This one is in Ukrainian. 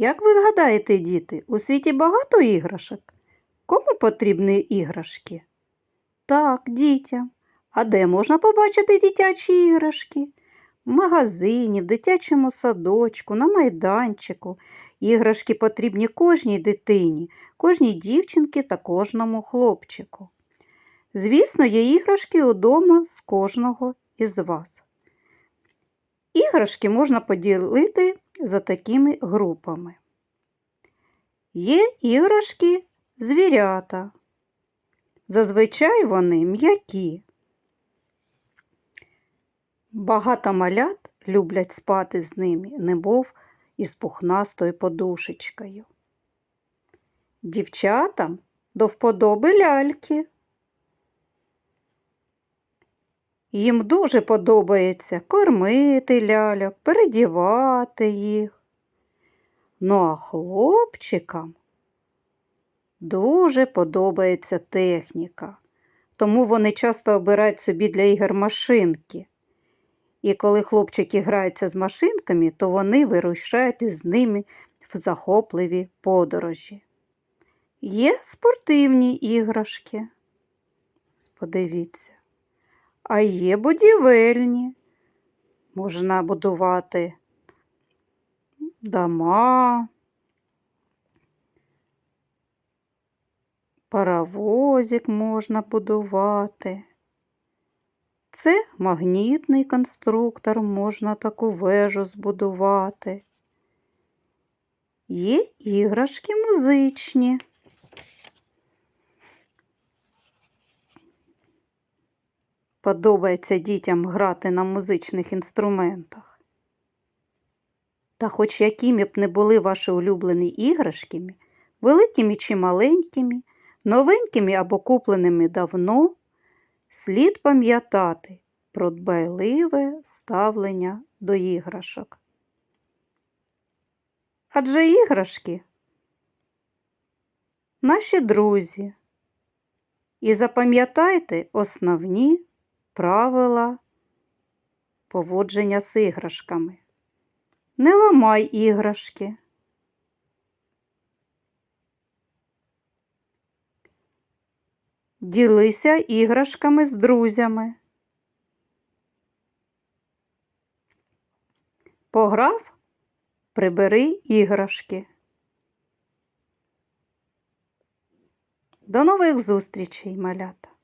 Як ви гадаєте, діти, у світі багато іграшок? Кому потрібні іграшки? Так, дітям. А де можна побачити дитячі іграшки? В магазині, в дитячому садочку, на майданчику. Іграшки потрібні кожній дитині, кожній дівчинці та кожному хлопчику. Звісно, є іграшки удома з кожного із вас. Іграшки можна поділити за такими групами. Є іграшки звірята. Зазвичай вони м'які. Багато малят люблять спати з ними, немов із пухнастою подушечкою. Дівчатам до вподоби ляльки. Їм дуже подобається кормити ляльок, передівати їх. Ну а хлопчикам дуже подобається техніка, тому вони часто обирають собі для ігор машинки. І коли хлопчики граються з машинками, то вони вирушають із ними в захопливі подорожі. Є спортивні іграшки. Подивіться. А є будівельні. Можна будувати дома, паровозик можна будувати. Це магнітний конструктор, можна таку вежу збудувати. Є іграшки музичні. Подобається дітям грати на музичних інструментах. Та хоч якими б не були ваші улюблені іграшки, великими чи маленькими, новенькими або купленими давно, слід пам'ятати про дбайливе ставлення до іграшок. Адже іграшки наші друзі. І запам'ятайте основні правила поводження з іграшками. Не ламай іграшки. Ділися іграшками з друзями. Пограв, прибери іграшки. До нових зустрічей, малята!